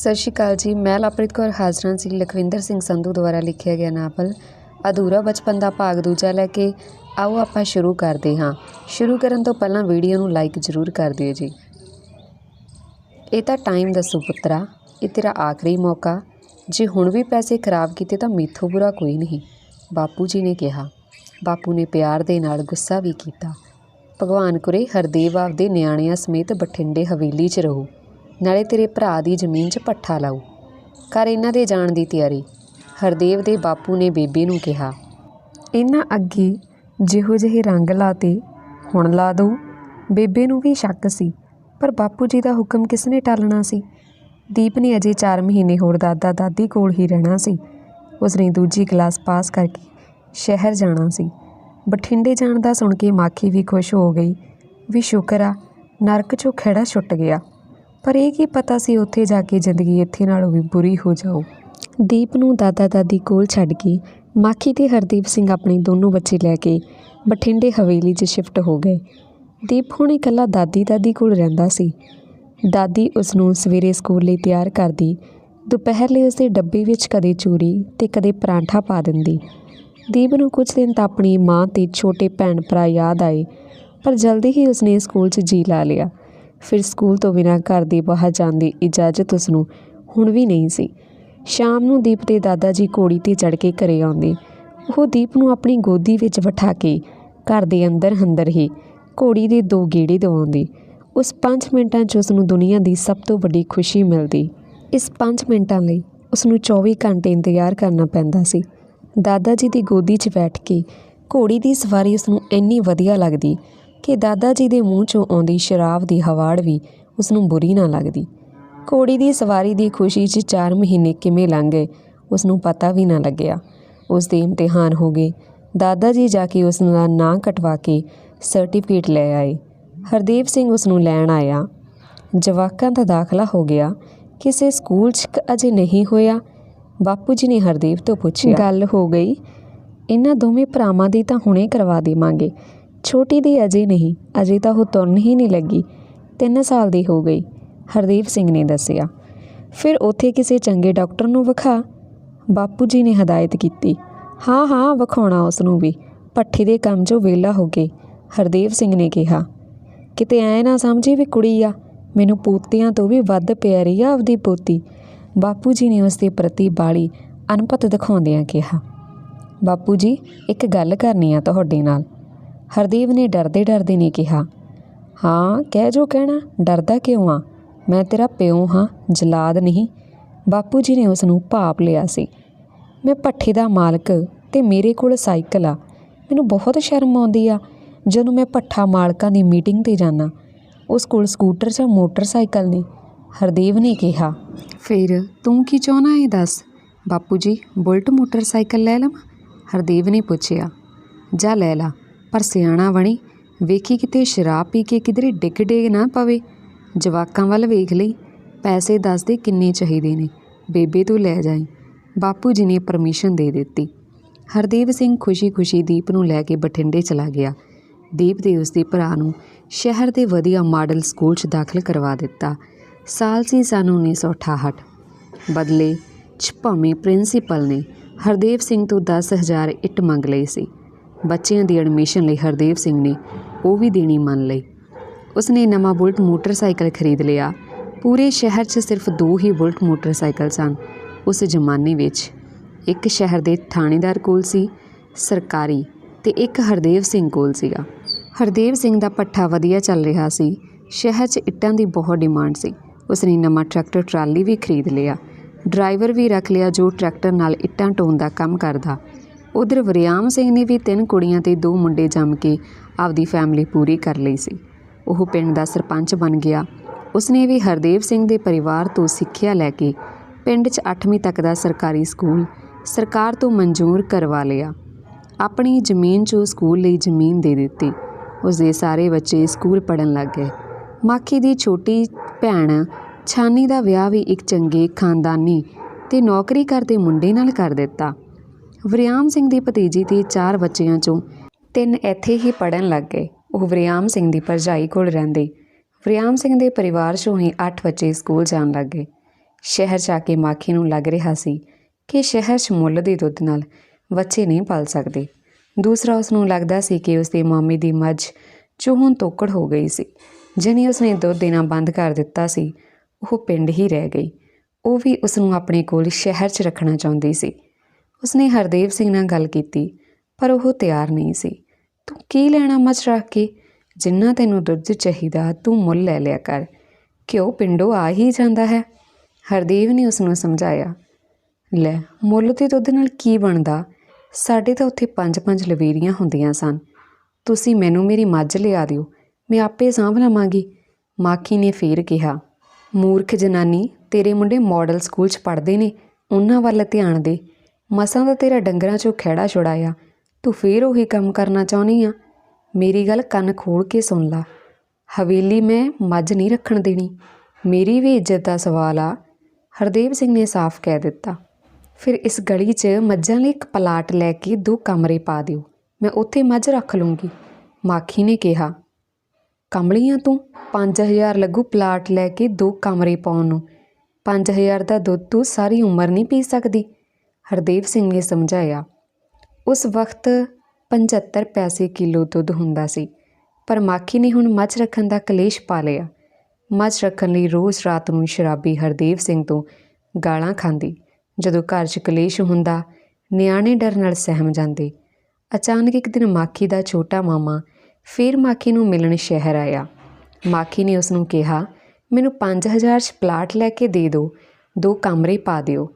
ਸਤਿ ਸ਼੍ਰੀ ਅਕਾਲ ਜੀ। ਮੈਂ ਲਵਪ੍ਰੀਤ ਕੌਰ ਹਾਜ਼ਰਾਂ ਸੀ ਲਖਵਿੰਦਰ ਸਿੰਘ ਸੰਧੂ ਦੁਆਰਾ ਲਿਖਿਆ ਗਿਆ ਨਾਵਲ ਅਧੂਰਾ ਬਚਪਨ ਦਾ ਭਾਗ ਦੂਜਾ ਲੈ ਕੇ ਆਓ ਆਪਾਂ ਸ਼ੁਰੂ ਕਰਦੇ ਹਾਂ। ਸ਼ੁਰੂ ਕਰਨ ਤੋਂ ਪਹਿਲਾਂ ਵੀਡੀਓ ਨੂੰ ਲਾਈਕ ਜ਼ਰੂਰ ਕਰ ਦਿਓ ਜੀ। ਇਹ ਤਾਂ ਟਾਈਮ ਦੱਸੋ ਪੁੱਤਰਾ, ਇਹ ਤੇਰਾ ਆਖਰੀ ਮੌਕਾ। ਜੇ ਹੁਣ ਵੀ ਪੈਸੇ ਖਰਾਬ ਕੀਤੇ ਤਾਂ ਮੇਥੋਂ ਬੁਰਾ ਕੋਈ ਨਹੀਂ, ਬਾਪੂ ਜੀ ਨੇ ਕਿਹਾ। ਬਾਪੂ ਨੇ ਪਿਆਰ ਦੇ ਨਾਲ ਗੁੱਸਾ ਵੀ ਕੀਤਾ। ਭਗਵਾਨ ਕੁਰੇ ਹਰਦੇਵ ਆਪਦੇ ਨਿਆਣਿਆਂ ਸਮੇਤ ਬਠਿੰਡੇ ਹਵੇਲੀ 'ਚ ਰਹੋ। ਨਾਲੇ ਤੇਰੇ ਭਰਾ ਦੀ ਜ਼ਮੀਨ 'ਚ ਪੱਠਾ ਲਾਉ ਕਰ ਇਹਨਾਂ ਦੇ ਜਾਣ ਦੀ ਤਿਆਰੀ, ਹਰਦੇਵ ਦੇ ਬਾਪੂ ਨੇ ਬੇਬੇ ਨੂੰ ਕਿਹਾ। ਇਹਨਾਂ ਅੱਗੇ ਜਿਹੋ ਜਿਹੇ ਰੰਗ ਲਾਤੇ, ਹੁਣ ਲਾ ਦਊ। ਬੇਬੇ ਨੂੰ ਵੀ ਸ਼ੱਕ ਸੀ, ਪਰ ਬਾਪੂ ਜੀ ਦਾ ਹੁਕਮ ਕਿਸ ਨੇ ਟਾਲਣਾ ਸੀ? ਦੀਪ ਨੇ ਅਜੇ 4 ਮਹੀਨੇ ਹੋਰ ਦਾਦਾ ਦਾਦੀ ਕੋਲ ਹੀ ਰਹਿਣਾ ਸੀ। ਉਸਨੇ ਦੂਜੀ ਕਲਾਸ ਪਾਸ ਕਰਕੇ ਸ਼ਹਿਰ ਜਾਣਾ ਸੀ। ਬਠਿੰਡੇ ਜਾਣ ਦਾ ਸੁਣ ਕੇ ਮਾਖੀ ਵੀ ਖੁਸ਼ ਹੋ ਗਈ, ਵੀ ਸ਼ੁਕਰ ਆ, ਨਰਕ ਚੋਂ ਖੇੜਾ ਛੁੱਟ ਗਿਆ। ਪਰ ਇਹ ਕੀ ਪਤਾ ਸੀ ਉੱਥੇ ਜਾ ਕੇ ਜ਼ਿੰਦਗੀ ਇੱਥੇ ਨਾਲੋਂ ਵੀ ਬੁਰੀ ਹੋ ਜਾਊ? ਦੀਪ ਨੂੰ ਦਾਦਾ ਦਾਦੀ ਕੋਲ ਛੱਡ ਕੇ ਮਾਖੀ ਤੇ ਹਰਦੀਪ ਸਿੰਘ ਆਪਣੇ ਦੋਨੋਂ ਬੱਚੇ ਲੈ ਕੇ ਬਠਿੰਡੇ ਹਵੇਲੀ 'ਚ ਸ਼ਿਫਟ ਹੋ ਗਏ। ਦੀਪ ਹੁਣ ਇਕੱਲਾ ਦਾਦੀ ਦਾਦੀ ਕੋਲ ਰਹਿੰਦਾ ਸੀ। ਦਾਦੀ ਉਸ ਨੂੰ ਸਵੇਰੇ ਸਕੂਲ ਲਈ ਤਿਆਰ ਕਰਦੀ ਦੁਪਹਿਰ ਲਈ ਉਸਦੇ ਡੱਬੇ ਵਿੱਚ ਕਦੇ ਚੂਰੀ ਤੇ ਕਦੇ ਪਰਾਂਠਾ ਪਾ ਦਿੰਦੀ। ਦੀਪ ਨੂੰ ਕੁਝ ਦਿਨ ਤਾਂ ਆਪਣੀ ਮਾਂ ਤੇ ਛੋਟੇ ਭੈਣ ਭਰਾ ਯਾਦ ਆਏ, ਪਰ ਜਲਦੀ ਹੀ ਉਸਨੇ ਸਕੂਲ 'ਚ ਜੀ ਲਾ ਲਿਆ। ਫਿਰ ਸਕੂਲ ਤੋਂ ਬਿਨਾਂ ਘਰ ਦੇ ਬਾਹਰ ਜਾਣ ਦੀ ਇਜਾਜ਼ਤ ਉਸ ਨੂੰ ਹੁਣ ਵੀ ਨਹੀਂ ਸੀ। ਸ਼ਾਮ ਨੂੰ ਦੀਪ ਦੇ ਦਾਦਾ ਜੀ ਘੋੜੀ ਤੇ ਚੜ ਕੇ ਘਰੇ ਆਉਂਦੇ। ਉਹ ਦੀਪ ਨੂੰ ਆਪਣੀ ਗੋਦੀ ਵਿੱਚ ਬਿਠਾ ਕੇ ਘਰ ਦੇ ਅੰਦਰ ਅੰਦਰ ਹੀ ਘੋੜੀ ਦੇ ਦੋ ਗੇੜੇ ਦਵਾਉਂਦੀ। ਉਸ 5 ਮਿੰਟਾਂ 'ਚ ਉਸ ਨੂੰ ਦੁਨੀਆ ਦੀ ਸਭ ਤੋਂ ਵੱਡੀ ਖੁਸ਼ੀ ਮਿਲਦੀ। ਇਸ 5 ਮਿੰਟਾਂ ਲਈ ਉਸ ਨੂੰ 24 ਘੰਟੇ ਇੰਤਜ਼ਾਰ ਕਰਨਾ ਪੈਂਦਾ ਸੀ। ਦਾਦਾ ਜੀ ਦੀ ਗੋਦੀ 'ਚ ਬੈਠ ਕੇ ਘੋੜੀ ਦੀ ਸਵਾਰੀ ਉਸ ਨੂੰ ਇੰਨੀ ਵਧੀਆ ਲੱਗਦੀ ਕਿ ਦਾਦਾ ਜੀ ਦੇ ਮੂੰਹ 'ਚੋਂ ਆਉਂਦੀ ਸ਼ਰਾਬ ਦੀ ਹਵਾੜ ਵੀ ਉਸ ਨੂੰ ਬੁਰੀ ਨਾ ਲੱਗਦੀ। ਘੋੜੀ ਦੀ ਸਵਾਰੀ ਦੀ ਖੁਸ਼ੀ 'ਚ 4 ਮਹੀਨੇ ਕਿਵੇਂ ਲੰਘ ਗਏ ਉਸ ਨੂੰ ਪਤਾ ਵੀ ਨਾ ਲੱਗਿਆ। ਉਸ ਦੇ ਇਮਤਿਹਾਨ ਹੋ ਗਏ। ਦਾਦਾ ਜੀ ਜਾ ਕੇ ਉਸ ਦਾ ਨਾਂ ਕਟਵਾ ਕੇ ਸਰਟੀਫਿਕੇਟ ਲੈ ਆਏ। ਹਰਦੀਪ ਸਿੰਘ ਉਸ ਨੂੰ ਲੈਣ ਆਇਆ। ਜਵਾਕਾਂ ਦਾ ਦਾਖਲਾ ਹੋ ਗਿਆ। ਕਿਸੇ ਸਕੂਲ 'ਚ ਅਜੇ ਨਹੀਂ ਹੋਇਆ। ਬਾਪੂ ਜੀ ਨੇ ਹਰਦੀਪ ਤੋਂ ਪੁੱਛਿਆ। ਗੱਲ ਹੋ ਗਈ। ਇਹਨਾਂ ਦੋਵੇਂ ਭਰਾਵਾਂ ਦੀ ਤਾਂ ਹੁਣੇ ਕਰਵਾ ਦੇਵਾਂਗੇ। ਛੋਟੀ ਦੀ ਅਜੇ ਨਹੀਂ, ਅਜੇ ਤਾਂ ਉਹ ਤੁਰਨ ਹੀ ਨਹੀਂ ਲੱਗੀ। 3 ਸਾਲ ਦੀ ਹੋ ਗਈ, ਹਰਦੀਪ ਸਿੰਘ ਨੇ ਦੱਸਿਆ। ਫਿਰ ਉੱਥੇ ਕਿਸੇ ਚੰਗੇ ਡਾਕਟਰ ਨੂੰ ਵਿਖਾ। ਬਾਪੂ ਜੀ ਨੇ ਹਦਾਇਤ ਕੀਤੀ। ਹਾਂ ਹਾਂ, ਵਿਖਾਉਣਾ ਉਸ ਨੂੰ ਵੀ। ਪੱਠੇ ਦੇ ਕੰਮ 'ਚੋਂ ਵਿਹਲਾ ਹੋ ਕੇ ਹਰਦੇਵ ਸਿੰਘ ਨੇ ਕਿਹਾ। ਕਿਤੇ ਐ ਨਾ ਸਮਝੀ ਵੀ ਕੁੜੀ ਆ। ਮੈਨੂੰ ਪੋਤਿਆਂ ਤੋਂ ਵੀ ਵੱਧ ਪਿਆਰੀ ਆ ਆਪਦੀ ਪੋਤੀ। ਬਾਪੂ ਜੀ ਨੇ ਉਸ ਦੇ ਪ੍ਰਤੀ ਬਾਲੀ ਅਨਪਤ ਦਿਖਾਉਂਦਿਆਂ ਕਿਹਾ। ਬਾਪੂ ਜੀ, ਇੱਕ ਗੱਲ ਕਰਨੀ ਆ ਤੁਹਾਡੇ ਨਾਲ। ਹਰਦੇਵ ਨੇ ਡਰਦੇ ਡਰਦੇ ਨੇ ਕਿਹਾ, ਹਾਂ, ਕਹਿ ਜੋ ਕਹਿਣਾ, ਡਰਦਾ ਕਿਉਂ ਆ? ਮੈਂ ਤੇਰਾ ਪਿਓ ਹਾਂ, ਜਲਾਦ ਨਹੀਂ। ਬਾਪੂ ਜੀ ਨੇ ਉਸ ਨੂੰ ਭਾਪ ਲਿਆ ਸੀ। ਮੈਂ ਪੱਠੇ ਦਾ ਮਾਲਕ ਤੇ ਮੇਰੇ ਕੋਲ ਸਾਈਕਲ ਆ। ਮੈਨੂੰ ਬਹੁਤ ਸ਼ਰਮ ਆਉਂਦੀ ਆ। ਜਦੋਂ ਮੈਂ ਭੱਠਾ ਮਾਲਕਾਂ ਦੀ ਮੀਟਿੰਗ ਤੇ ਜਾਣਾ ਉਸ ਕੋਲ ਸਕੂਟਰ ਜਾਂ ਮੋਟਰਸਾਈਕਲ ਨਹੀਂ ਹਰਦੇਵ ਨੇ ਕਿਹਾ, ਫਿਰ ਤੂੰ ਕੀ ਚਾਹਨਾ ਹੈ ਦੱਸ? ਬਾਪੂ ਜੀ, ਬੁਲਟ ਮੋਟਰਸਾਈਕਲ ਲੈ ਲਵਾਂ? ਹਰਦੇਵ ਨੇ ਪੁੱਛਿਆ, ਜਾ ਲੈ ਲਾ। ਪਰ ਸਿਆਣਾ ਬਣੀ। ਵੇਖੀ ਕਿਤੇ ਸ਼ਰਾਬ ਪੀ ਕੇ ਕਿਧਰੇ ਡਿੱਗ ਡਿੱਗ ਨਾ ਪਵੇ। ਜਵਾਕਾਂ ਵੱਲ ਵੇਖ ਲਈ। ਪੈਸੇ ਦੱਸ ਦੇ ਕਿੰਨੇ ਚਾਹੀਦੇ ਨੇ। ਬੇਬੇ ਤੂੰ ਲੈ ਜਾਈ। ਬਾਪੂ ਜੀ ਨੇ ਪਰਮਿਸ਼ਨ ਦੇ ਦਿੱਤੀ। ਹਰਦੇਵ ਸਿੰਘ ਖੁਸ਼ੀ-ਖੁਸ਼ੀ ਦੀਪ ਨੂੰ ਲੈ ਕੇ ਬਠਿੰਡੇ ਚਲਾ ਗਿਆ। ਦੀਪ ਦੇ ਉਸਦੇ ਭਰਾ ਨੂੰ ਸ਼ਹਿਰ ਦੇ ਵਧੀਆ ਮਾਡਲ ਸਕੂਲ 'ਚ ਦਾਖਲ ਕਰਵਾ ਦਿੱਤਾ। ਸਾਲ ਸੀ ਸਨ 1968 ਬਦਲੇ 'ਚ ਭਾਵੇਂ ਪ੍ਰਿੰਸੀਪਲ ਨੇ, ਹਰਦੇਵ ਸਿੰਘ ਤੋਂ 10000 ਇੱਟ ਮੰਗ ਲਈ ਸੀ। ਬੱਚਿਆਂ ਦੀ ਐਡਮਿਸ਼ਨ ਲਈ ਹਰਦੇਵ ਸਿੰਘ ਨੇ ਉਹ ਵੀ ਦੇਣੀ ਮੰਨ ਲਈ। ਉਸਨੇ ਨਵਾਂ ਬੁਲਟ ਮੋਟਰਸਾਈਕਲ ਖਰੀਦ ਲਿਆ। ਪੂਰੇ ਸ਼ਹਿਰ 'ਚ ਸਿਰਫ ਦੋ ਹੀ ਬੁਲਟ ਮੋਟਰਸਾਈਕਲ ਸਨ ਉਸ ਜ਼ਮਾਨੇ ਵਿੱਚ। ਇੱਕ ਸ਼ਹਿਰ ਦੇ ਥਾਣੇਦਾਰ ਕੋਲ ਸੀ, ਸਰਕਾਰੀ, ਤੇ ਇੱਕ ਹਰਦੇਵ ਸਿੰਘ ਕੋਲ ਸੀਗਾ। ਹਰਦੇਵ ਸਿੰਘ ਦਾ ਪੱਠਾ ਵਧੀਆ ਚੱਲ ਰਿਹਾ ਸੀ। ਸ਼ਹਿਰ 'ਚ ਇੱਟਾਂ ਦੀ ਬਹੁਤ ਡਿਮਾਂਡ ਸੀ। ਉਸਨੇ ਨਵਾਂ ਟਰੈਕਟਰ ਟਰਾਲੀ ਵੀ ਖਰੀਦ ਲਿਆ। ਡਰਾਈਵਰ ਵੀ ਰੱਖ ਲਿਆ ਜੋ ਟਰੈਕਟਰ ਨਾਲ ਇੱਟਾਂ ਢੋਣ ਦਾ ਕੰਮ ਕਰਦਾ। ਉਧਰ ਵਰਿਆਮ ਸਿੰਘ ਨੇ ਵੀ ਤਿੰਨ ਕੁੜੀਆਂ ਤੇ ਦੋ ਮੁੰਡੇ ਜੰਮ ਕੇ ਆਪਦੀ ਫੈਮਿਲੀ ਪੂਰੀ ਕਰ ਲਈ ਸੀ। ਉਹ ਪਿੰਡ ਦਾ ਸਰਪੰਚ ਬਣ ਗਿਆ। ਉਸਨੇ ਵੀ ਹਰਦੇਵ ਸਿੰਘ ਦੇ ਪਰਿਵਾਰ ਤੋਂ ਸਿੱਖਿਆ ਲੈ ਕੇ ਪਿੰਡ 'ਚ 8ਵੀਂ ਤੱਕ ਦਾ ਸਰਕਾਰੀ ਸਕੂਲ ਸਰਕਾਰ ਤੋਂ ਮਨਜ਼ੂਰ ਕਰਵਾ ਲਿਆ। ਆਪਣੀ ਜ਼ਮੀਨ 'ਚੋਂ ਸਕੂਲ ਲਈ ਜ਼ਮੀਨ ਦੇ ਦਿੱਤੀ। ਉਸਦੇ ਸਾਰੇ ਬੱਚੇ ਸਕੂਲ ਪੜਨ ਲੱਗ ਗਏ। ਮਾਖੀ ਦੀ ਛੋਟੀ ਭੈਣ ਛਾਨੀ ਦਾ ਵਿਆਹ ਵੀ ਇੱਕ ਚੰਗੇ ਖਾਨਦਾਨੀ ਤੇ ਨੌਕਰੀ ਕਰਦੇ ਮੁੰਡੇ ਨਾਲ ਕਰ ਦਿੱਤਾ। ਵਰਿਆਮ ਸਿੰਘ ਦੀ ਭਤੀਜੀ ਤੇ ਚਾਰ ਬੱਚਿਆਂ 'ਚੋਂ ਤਿੰਨ ਇੱਥੇ ਹੀ ਪੜਨ ਲੱਗ ਗਏ। ਉਹ ਵਰਿਆਮ ਸਿੰਘ ਦੀ ਭਰਜਾਈ ਕੋਲ ਰਹਿੰਦੇ। ਵਰਿਆਮ ਸਿੰਘ ਦੇ ਪਰਿਵਾਰ 'ਚੋਂ ਹੀ 8 ਬੱਚੇ ਸਕੂਲ ਜਾਣ ਲੱਗ ਗਏ। ਸ਼ਹਿਰ ਜਾ ਕੇ ਮਾਖੀ ਨੂੰ ਲੱਗ ਰਿਹਾ ਸੀ ਕਿ ਸ਼ਹਿਰ 'ਚ ਮੁੱਲ ਦੇ ਦੁੱਧ ਨਾਲ ਬੱਚੇ ਨਹੀਂ ਪਲ ਸਕਦੇ। ਦੂਸਰਾ ਉਸ ਨੂੰ ਲੱਗਦਾ ਸੀ ਕਿ ਉਸ ਦੇ ਮਾਮੇ ਦੀ ਮੱਝ ਜੋ ਹੁਣ ਤੋਕੜ ਹੋ ਗਈ ਸੀ। ਜਿਹਨੇ ਉਸਨੇ ਦੁੱਧ ਦੇਣਾ ਬੰਦ ਕਰ ਦਿੱਤਾ ਸੀ, ਉਹ ਪਿੰਡ ਹੀ ਰਹਿ ਗਈ। ਉਹ ਵੀ ਉਸ ਨੂੰ ਆਪਣੇ ਕੋਲ ਸ਼ਹਿਰ 'ਚ ਰੱਖਣਾ ਚਾਹੁੰਦੀ ਸੀ। ਉਸਨੇ ਹਰਦੇਵ ਸਿੰਘ ਨਾਲ ਗੱਲ ਕੀਤੀ, ਪਰ ਉਹ ਤਿਆਰ ਨਹੀਂ ਸੀ। ਤੂੰ ਕੀ ਲੈਣਾ ਮੱਝ ਰੱਖ ਕੇ? ਜਿੰਨਾ ਤੈਨੂੰ ਦੁੱਧ ਚਾਹੀਦਾ, ਤੂੰ ਮੁੱਲ ਲੈ ਲਿਆ ਕਰ। ਕਿਉਂ ਪਿੰਡੋਂ ਆ ਹੀ ਜਾਂਦਾ ਹੈ। ਹਰਦੇਵ ਨੇ ਉਸ ਨੂੰ ਸਮਝਾਇਆ। ਲੈ, ਮੁੱਲ ਤੇ ਦੁੱਧ ਨਾਲ ਕੀ ਬਣਦਾ? ਸਾਡੇ ਤਾਂ ਉੱਥੇ ਪੰਜ ਪੰਜ ਲਵੇਰੀਆਂ ਹੁੰਦੀਆਂ ਸਨ। ਤੁਸੀਂ ਮੈਨੂੰ ਮੇਰੀ ਮੱਝ ਲਿਆ ਦਿਓ, ਮੈਂ ਆਪੇ ਸਾਂਭ ਲਵਾਂਗੀ। ਮਾਖੀ ਨੇ ਫੇਰ ਕਿਹਾ, ਮੂਰਖ ਜਨਾਨੀ, ਤੇਰੇ ਮੁੰਡੇ ਮਾਡਲ ਸਕੂਲ 'ਚ ਪੜ੍ਹਦੇ ਨੇ, ਉਹਨਾਂ ਵੱਲ ਧਿਆਨ ਦੇ। ਮਸਾਂ ਦਾ ਤੇਰਾ ਡੰਗਰਾਂ 'ਚੋਂ ਖਹਿੜਾ ਛੁਡਾਇਆ। ਤੂੰ ਫੇਰ ਉਹੀ ਕੰਮ ਕਰਨਾ ਚਾਹੁੰਦੀ ਆ? ਮੇਰੀ ਗੱਲ ਕੰਨ ਖੋਲ ਕੇ ਸੁਣ ਲਾ। ਹਵੇਲੀ ਮੈਂ ਮੱਝ ਨਹੀਂ ਰੱਖਣ ਦੇਣੀ। ਮੇਰੀ ਵੀ ਇੱਜ਼ਤ ਦਾ ਸਵਾਲ ਆ। ਹਰਦੇਵ ਸਿੰਘ ਨੇ ਸਾਫ਼ ਕਹਿ ਦਿੱਤਾ। ਫਿਰ ਇਸ ਗਲੀ 'ਚ ਮੱਝਾਂ ਲਈ ਇੱਕ ਪਲਾਟ ਲੈ ਕੇ ਦੋ ਕਮਰੇ ਪਾ ਦਿਓ। ਮੈਂ ਉੱਥੇ ਮੱਝ ਰੱਖ ਲੂੰਗੀ। ਮਾਖੀ ਨੇ ਕਿਹਾ, ਕਮਲੀਆਂ ਤੂੰ 5000 ਲੱਗੂ ਪਲਾਟ ਲੈ ਕੇ ਦੋ ਕਮਰੇ ਪਾਉਣ ਨੂੰ। 5000 ਦਾ ਦੁੱਧ ਤੂੰ ਸਾਰੀ ਉਮਰ ਨਹੀਂ ਪੀ ਸਕਦੀ। ਹਰਦੇਵ ਸਿੰਘ ਨੇ ਸਮਝਾਇਆ, ਉਸ ਵਕਤ 75 ਪੈਸੇ ਕਿਲੋ ਦੁੱਧ ਹੁੰਦਾ ਸੀ, ਪਰ ਮਾਖੀ ਨੇ ਹੁਣ ਮੱਝ ਰੱਖਣ ਦਾ ਕਲੇਸ਼ ਪਾ ਲਿਆ। ਮੱਝ ਰੱਖਣ ਲਈ ਰੋਜ਼ ਰਾਤ ਨੂੰ ਸ਼ਰਾਬੀ ਹਰਦੇਵ ਸਿੰਘ ਤੋਂ ਗਾਲਾਂ ਖਾਂਦੀ। ਜਦੋਂ ਘਰ 'ਚ ਕਲੇਸ਼ ਹੁੰਦਾ, ਨਿਆਣੇ ਡਰ ਨਾਲ ਸਹਿਮ ਜਾਂਦੇ। ਅਚਾਨਕ ਇੱਕ ਦਿਨ ਮਾਖੀ ਦਾ ਛੋਟਾ ਮਾਮਾ ਫਿਰ ਮਾਖੀ ਨੂੰ ਮਿਲਣ ਸ਼ਹਿਰ ਆਇਆ। ਮਾਖੀ ਨੇ ਉਸ ਨੂੰ ਕਿਹਾ, ਮੈਨੂੰ 5000 'ਚ ਪਲਾਟ ਲੈ ਕੇ ਦੇ ਦਿਓ, ਦੋ ਕਮਰੇ ਪਾ ਦਿਓ।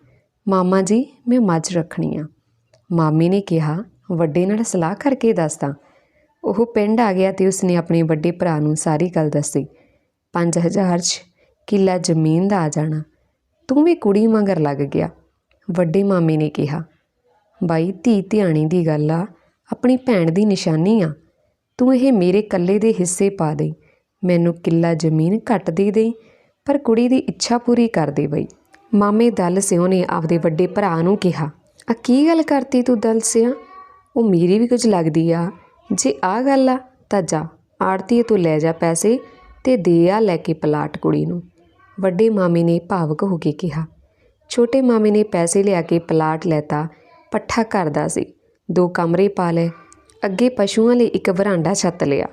ਮਾਮਾ ਜੀ, ਮੈਂ ਮੱਝ ਰੱਖਣੀ ਆ। ਮਾਮੀ ਨੇ ਕਿਹਾ, ਵੱਡੇ ਨਾਲ ਸਲਾਹ ਕਰਕੇ ਦੱਸਦਾ ਉਹ ਪਿੰਡ ਆ ਗਿਆ ਤੇ ਉਸਨੇ ਆਪਣੇ ਵੱਡੇ ਭਰਾ ਨੂੰ ਸਾਰੀ ਗੱਲ ਦੱਸੀ। 5000 'ਚ ਕਿੱਲਾ ਜ਼ਮੀਨ ਦਾ ਆ ਜਾਣਾ। ਤੂੰ ਵੀ ਕੁੜੀ ਮਗਰ ਲੱਗ ਗਿਆ, ਵੱਡੇ ਮਾਮੇ ਨੇ ਕਿਹਾ। ਬਾਈ, ਧੀ ਧਿਆਣੀ ਦੀ ਗੱਲ ਆ, ਆਪਣੀ ਭੈਣ ਦੀ ਨਿਸ਼ਾਨੀ ਆ। ਤੂੰ ਇਹ ਮੇਰੇ ਕੱਲੇ ਦੇ ਹਿੱਸੇ ਪਾ ਦੇ ਮੈਨੂੰ ਕਿੱਲਾ ਜ਼ਮੀਨ ਘੱਟ ਦੇ ਦੇ ਪਰ ਕੁੜੀ ਦੀ ਇੱਛਾ ਪੂਰੀ ਕਰ ਦੇ ਬਈ। ਮਾਮੇ ਦਲ ਸਿਓ ਨੇ ਆਪਦੇ ਵੱਡੇ ਭਰਾ ਨੂੰ ਕਿਹਾ, ਆ ਕੀ ਗੱਲ ਕਰਤੀ ਤੂੰ ਦਲ ਸਿਆ ਉਹ ਮੇਰੀ ਵੀ ਕੁਝ ਲੱਗਦੀ ਆ। ਜੇ ਆ ਗੱਲ ਆ, ਤਾਂ ਜਾ ਆੜਤੀ ਤੂੰ ਲੈ ਜਾ ਪੈਸੇ ਤੇ ਦੇ ਆ ਲੈ ਕੇ ਪਲਾਟ ਕੁੜੀ ਨੂੰ। ਵੱਡੇ ਮਾਮੇ ਨੇ ਭਾਵਕ ਹੋ ਕੇ ਕਿਹਾ। ਛੋਟੇ ਮਾਮੇ ਨੇ ਪੈਸੇ ਲਿਆ ਕੇ ਪਲਾਟ ਲੈਤਾ, ਪੱਠਾ ਕਰਦਾ ਸੀ, ਦੋ ਕਮਰੇ ਪਾ ਲਏ, ਅੱਗੇ ਪਸ਼ੂਆਂ ਲਈ ਇੱਕ ਵਰਾਂਡਾ ਛੱਤ ਲਿਆ।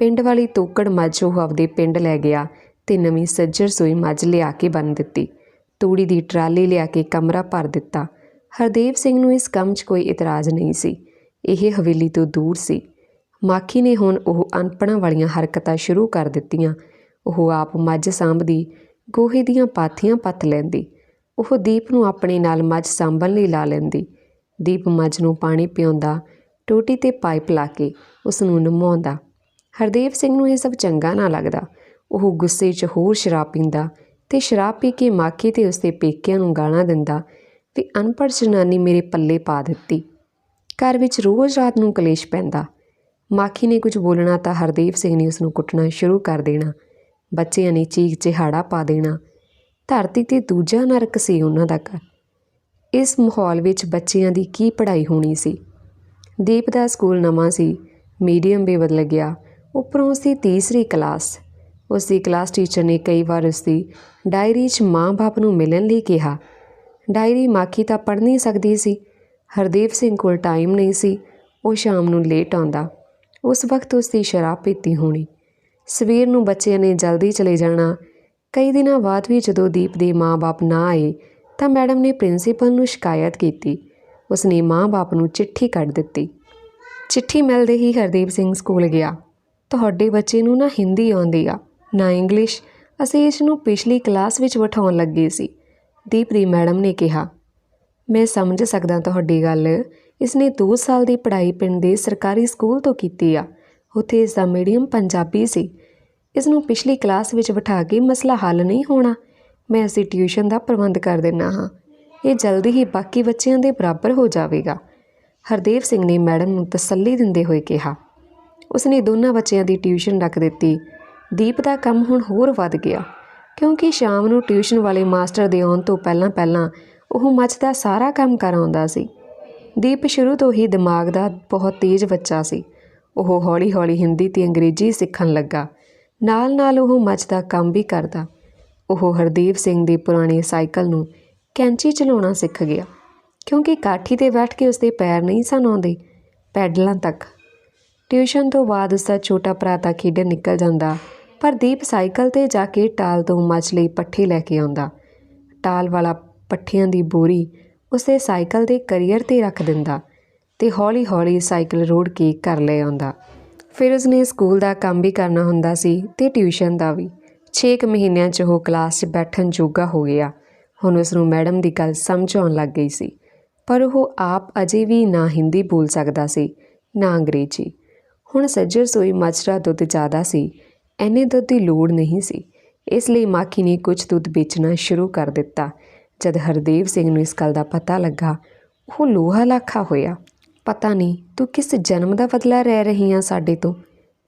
ਪਿੰਡ ਵਾਲੀ ਤੋਕੜ ਮੱਝ ਉਹ ਆਪਦੇ ਪਿੰਡ ਲੈ ਗਿਆ ਤੇ ਨਵੀਂ ਸੱਜਰ ਸੋਈ ਮੱਝ ਲਿਆ ਕੇ ਬੰਨ ਦਿੱਤੀ। ਤੂੜੀ ਦੀ ਟਰਾਲੀ ਲਿਆ ਕੇ ਕਮਰਾ ਭਰ ਦਿੱਤਾ। ਹਰਦੇਵ ਸਿੰਘ ਨੂੰ ਇਸ ਕੰਮ 'ਚ ਕੋਈ ਇਤਰਾਜ਼ ਨਹੀਂ ਸੀ। ਇਹ ਹਵੇਲੀ ਤੋਂ ਦੂਰ ਸੀ। ਮਾਖੀ ਨੇ ਹੁਣ ਉਹ ਅਨਪੜਾਂ ਵਾਲੀਆਂ ਹਰਕਤਾਂ ਸ਼ੁਰੂ ਕਰ ਦਿੱਤੀਆਂ। ਉਹ ਆਪ ਮੱਝ ਸਾਂਭਦੀ, ਗੋਹੇ ਦੀਆਂ ਪਾਥੀਆਂ ਪੱਥ ਲੈਂਦੀ। ਉਹ ਦੀਪ ਨੂੰ ਆਪਣੇ ਨਾਲ ਮੱਝ ਸਾਂਭਣ ਲਈ ਲਾ ਲੈਂਦੀ। ਦੀਪ ਮੱਝ ਨੂੰ ਪਾਣੀ ਪਿਆਉਂਦਾ, ਟੋਟੀ ਤੇ ਪਾਈਪ ਲਾ ਕੇ ਉਸ ਨੂੰ ਨਮਾਉਂਦਾ। ਹਰਦੇਵ ਸਿੰਘ ਨੂੰ ਇਹ ਸਭ ਚੰਗਾ ਨਾ ਲੱਗਦਾ। ਉਹ ਗੁੱਸੇ 'ਚ ਹੋਰ ਸ਼ਰਾਬ ਪੀਂਦਾ। ਤੇ ਸ਼ਰਾਬ ਪੀ ਕੇ ਮਾਖੀ ਤੇ ਉਸਦੇ ਪੇਕਿਆਂ ਨੂੰ ਗਾਲਾਂ ਦਿੰਦਾ ਵੀ ਅਨਪੜ੍ਹ ਜਨਾਨੀ ਮੇਰੇ ਪੱਲੇ ਪਾ ਦਿੱਤੀ। ਘਰ ਵਿੱਚ ਰੋਜ਼ ਰਾਤ ਨੂੰ ਕਲੇਸ਼ ਪੈਂਦਾ। ਮਾਖੀ ਨੇ ਕੁਝ ਬੋਲਣਾ ਤਾਂ ਹਰਦੀਪ ਸਿੰਘ ਨੇ ਉਸ ਨੂੰ ਕੁੱਟਣਾ ਸ਼ੁਰੂ ਕਰ ਦੇਣਾ। ਬੱਚਿਆਂ ਨੇ ਚੀਕ ਚਿਹਾੜਾ ਪਾ ਦੇਣਾ। ਧਰਤੀ ਤੇ ਦੂਜਾ ਨਰਕ ਸੀ ਉਹਨਾਂ ਦਾ ਘਰ। ਇਸ ਮਾਹੌਲ ਵਿੱਚ ਬੱਚਿਆਂ ਦੀ ਕੀ ਪੜ੍ਹਾਈ ਹੋਣੀ ਸੀ? ਦੀਪ ਦਾ ਸਕੂਲ ਨਵਾਂ ਸੀ। ਮੀਡੀਅਮ ਵੀ ਬਦਲ ਗਿਆ। ਉੱਪਰੋਂ ਉਸ ਤੀਸਰੀ ਕਲਾਸ। ਉਸ ਦੀ ਕਲਾਸ ਟੀਚਰ ਨੇ ਕਈ ਵਾਰ ਉਸ ਦੀ ਡਾਇਰੀ 'ਚ ਮਾਂ-ਬਾਪ ਨੂੰ ਮਿਲਣ ਲਈ ਕਿਹਾ। ਡਾਇਰੀ ਮਾਖੀ ਤਾਂ ਪੜ੍ਹ ਨਹੀਂ ਸਕਦੀ ਸੀ। ਹਰਦੇਵ ਸਿੰਘ ਕੋਲ ਟਾਈਮ ਨਹੀਂ ਸੀ। ਉਹ ਸ਼ਾਮ ਨੂੰ ਲੇਟ ਆਉਂਦਾ। ਉਸ ਵਕਤ ਉਸ ਦੀ ਸ਼ਰਾਬ ਪੀਤੀ ਹੋਣੀ। ਸਵੇਰ ਨੂੰ ਬੱਚਿਆਂ ਨੇ ਜਲਦੀ ਚਲੇ ਜਾਣਾ। ਕਈ ਦਿਨਾਂ ਬਾਅਦ ਵੀ ਜਦੋਂ ਦੀਪ ਦੇ ਮਾਂ-ਬਾਪ ਨਾ ਆਏ, ਤਾਂ ਮੈਡਮ ਨੇ ਪ੍ਰਿੰਸੀਪਲ ਨੂੰ ਸ਼ਿਕਾਇਤ ਕੀਤੀ। ਉਸਨੇ ਮਾਂ-ਬਾਪ ਨੂੰ ਚਿੱਠੀ ਕੱਢ ਦਿੱਤੀ। ਚਿੱਠੀ ਮਿਲਦੇ ਹੀ ਹਰਦੀਪ ਸਿੰਘ ਸਕੂਲ ਗਿਆ। ਤੁਹਾਡੇ ਬੱਚੇ ਨੂੰ ਨਾ ਹਿੰਦੀ ਆਉਂਦੀ ਆ। ਨਾ ਇੰਗਲਿਸ਼। ਅਸੀਂ ਇਸ ਨੂੰ ਪਿਛਲੀ ਕਲਾਸ ਵਿੱਚ ਬਿਠਾਉਣ ਲੱਗੇ ਸੀ। ਦੀਪਰੀ ਮੈਡਮ ਨੇ ਕਿਹਾ, ਮੈਂ ਸਮਝ ਸਕਦਾ ਤੁਹਾਡੀ ਗੱਲ। ਇਸ ਨੇ 2 ਸਾਲ ਦੀ ਪੜ੍ਹਾਈ ਪਿੰਡ ਦੇ ਸਰਕਾਰੀ ਸਕੂਲ ਤੋਂ ਕੀਤੀ ਆ। ਉੱਥੇ ਇਸ ਦਾ ਮੀਡੀਅਮ ਪੰਜਾਬੀ ਸੀ। ਇਸ ਨੂੰ ਪਿਛਲੀ ਕਲਾਸ ਵਿੱਚ ਬਿਠਾ ਕੇ ਮਸਲਾ ਹੱਲ ਨਹੀਂ ਹੋਣਾ। ਮੈਂ ਅਸੀਂ ਟਿਊਸ਼ਨ ਦਾ ਪ੍ਰਬੰਧ ਕਰ ਦੇਣਾ ਹਾਂ। ਇਹ ਜਲਦੀ ਹੀ ਬਾਕੀ ਬੱਚਿਆਂ ਦੇ ਬਰਾਬਰ ਹੋ ਜਾਵੇਗਾ। ਹਰਦੇਵ ਸਿੰਘ ਨੇ ਮੈਡਮ ਨੂੰ ਤਸੱਲੀ ਦਿੰਦੇ ਹੋਏ ਕਿਹਾ। ਉਸਨੇ ਦੋਨਾਂ ਬੱਚਿਆਂ ਦੀ ਟਿਊਸ਼ਨ ਰੱਖ ਦਿੱਤੀ। ਦੀਪ ਦਾ ਕੰਮ ਹੁਣ ਹੋਰ ਵੱਧ ਗਿਆ। ਕਿਉਂਕਿ ਸ਼ਾਮ ਨੂੰ ਟਿਊਸ਼ਨ ਵਾਲੇ ਮਾਸਟਰ ਦੇ ਆਉਣ ਤੋਂ ਪਹਿਲਾਂ ਪਹਿਲਾਂ ਉਹ ਮੱਝ ਦਾ ਸਾਰਾ ਕੰਮ ਕਰ ਆਉਂਦਾ ਸੀ। ਦੀਪ ਸ਼ੁਰੂ ਤੋਂ ਹੀ ਦਿਮਾਗ ਦਾ ਬਹੁਤ ਤੇਜ਼ ਬੱਚਾ ਸੀ। ਉਹ ਹੌਲੀ-ਹੌਲੀ ਹਿੰਦੀ ਤੇ ਅੰਗਰੇਜ਼ੀ ਸਿੱਖਣ ਲੱਗਾ। ਨਾਲ-ਨਾਲ ਉਹ ਮੱਝ ਦਾ ਕੰਮ ਵੀ ਕਰਦਾ। ਉਹ ਹਰਦੀਪ ਸਿੰਘ ਦੀ ਪੁਰਾਣੀ ਸਾਈਕਲ ਨੂੰ ਕੈਂਚੀ ਚਲਾਉਣਾ ਸਿੱਖ ਗਿਆ। ਕਿਉਂਕਿ ਕਾਠੀ ਤੇ ਬੈਠ ਕੇ ਉਸਦੇ ਪੈਰ ਨਹੀਂ ਸਨ ਆਉਂਦੇ, ਪੈਡਲਾਂ ਤੱਕ। ਟਿਊਸ਼ਨ ਤੋਂ ਬਾਅਦ ਉਸਦਾ ਛੋਟਾ ਭਰਾ ਤਾਂ ਖੇਡਣ ਨਿਕਲ ਜਾਂਦਾ। ਪਰ ਦੀਪ ਸਾਈਕਲ ਤੇ ਜਾ ਕੇ ਟਾਲ ਤੋਂ ਮੱਝ ਲਈ ਪੱਠੇ ਲੈ ਕੇ ਆਉਂਦਾ। ਟਾਲ ਵਾਲਾ ਪੱਠਿਆਂ ਦੀ ਬੋਰੀ ਉਸਦੇ ਸਾਈਕਲ ਦੇ ਕਰੀਅਰ ਤੇ ਰੱਖ ਦਿੰਦਾ ਤੇ ਹੌਲੀ-ਹੌਲੀ ਸਾਈਕਲ ਰੋੜ ਕੇ ਘਰ ਲੈ ਆਉਂਦਾ। ਫਿਰ ਉਸਨੇ ਸਕੂਲ ਦਾ ਕੰਮ ਵੀ ਕਰਨਾ ਹੁੰਦਾ ਸੀ ਤੇ ਟਿਊਸ਼ਨ ਦਾ ਵੀ। 6 ਮਹੀਨਿਆਂ 'ਚ ਉਹ ਕਲਾਸ 'ਚ ਬੈਠਣ ਜੋਗਾ ਹੋ ਗਿਆ। ਹੁਣ ਉਸ ਨੂੰ ਮੈਡਮ ਦੀ ਗੱਲ ਸਮਝ ਆਉਣ ਲੱਗ ਗਈ ਸੀ। ਪਰ ਉਹ ਆਪ ਅਜੇ ਵੀ ਨਾ ਹਿੰਦੀ ਬੋਲ ਸਕਦਾ ਸੀ, ਨਾ ਅੰਗਰੇਜ਼ੀ। ਹੁਣ ਸੱਜਰ ਸੋਈ ਮਚਰਾ ਦੁੱਧ ਜ਼ਿਆਦਾ ਸੀ ਐਨੇ ਦੁੱਧ ਦੀ ਲੋੜ ਨਹੀਂ ਸੀ। ਇਸ ਲਈ ਮਾਖੀ ਨੇ ਕੁਝ ਦੁੱਧ ਵੇਚਣਾ ਸ਼ੁਰੂ ਕਰ ਦਿੱਤਾ। ਜਦ ਹਰਦੇਵ ਸਿੰਘ ਨੂੰ ਇਸ ਗੱਲ ਦਾ ਪਤਾ ਲੱਗਾ, ਉਹ ਲੋਹਾ ਲਾਖਾ ਹੋਇਆ। ਪਤਾ ਨਹੀਂ, ਤੂੰ ਕਿਸ ਜਨਮ ਦਾ ਬਦਲਾ ਰਹਿ ਰਹੀ ਆ ਸਾਡੇ ਤੋਂ?